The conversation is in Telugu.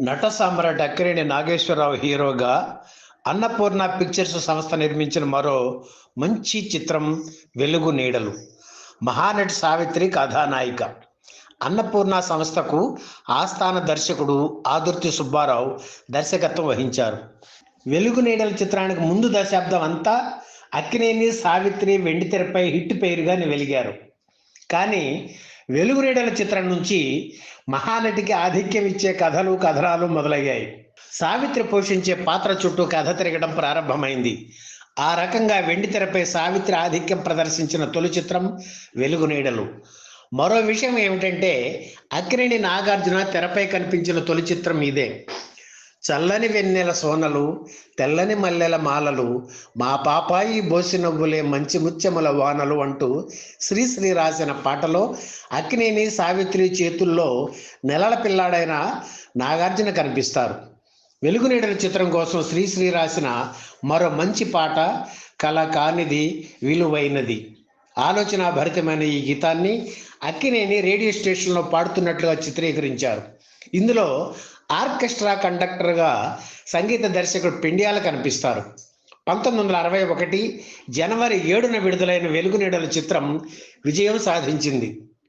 నట సామ్రాట్ అక్కినేని నాగేశ్వరరావు హీరోగా అన్నపూర్ణ పిక్చర్స్ సంస్థ నిర్మించిన మరో మంచి చిత్రం వెలుగు నీడలు. మహానటి సావిత్రి కథానాయిక. అన్నపూర్ణ సంస్థకు ఆస్థాన దర్శకుడు ఆదుర్తి సుబ్బారావు దర్శకత్వం వహించారు. వెలుగు నీడల చిత్రానికి ముందు దశాబ్దం అంతా అక్కినేని సావిత్రి వెండితెరపై హిట్ పేరుగా వెలిగారు కానీ వెలుగు నీడల చిత్రం నుంచి మహానటికి ఆధిక్యం ఇచ్చే కథలు కథనాలు మొదలయ్యాయి. సావిత్రి పోషించే పాత్ర చుట్టూ కథ తిరగడం ప్రారంభమైంది. ఆ రకంగా వెండితెరపై సావిత్రి ఆధిక్యం ప్రదర్శించిన తొలి చిత్రం వెలుగు నీడలు మరో విషయం ఏమిటంటే అక్కినేని నాగార్జున తెరపై కనిపించిన తొలి చిత్రం ఇదే. చల్లని వెన్నెల సోనలు తెల్లని మల్లెల మాలలు మా పాపాయి బోసి నవ్వులే మంచి ముత్యముల వానలు అంటూ శ్రీశ్రీ రాసిన పాటలో అక్కినేని సావిత్రి చేతుల్లో నెలల పిల్లాడైన నాగార్జున కనిపిస్తారు. వెలుగునీడల చిత్రం కోసం శ్రీశ్రీ రాసిన మరో మంచి పాట కల కానిది విలువైనది. ఆలోచన భరితమైన ఈ గీతాన్ని అక్కినేని రేడియో స్టేషన్లో పాడుతున్నట్లుగా చిత్రీకరించారు. ఇందులో ఆర్కెస్ట్రా కండక్టర్గా సంగీత దర్శకుడు పెండియాల కనిపిస్తారు. పంతొమ్మిది వందల అరవై ఒకటి జనవరి ఏడున విడుదలైన వెలుగునీడల చిత్రం విజయం సాధించింది.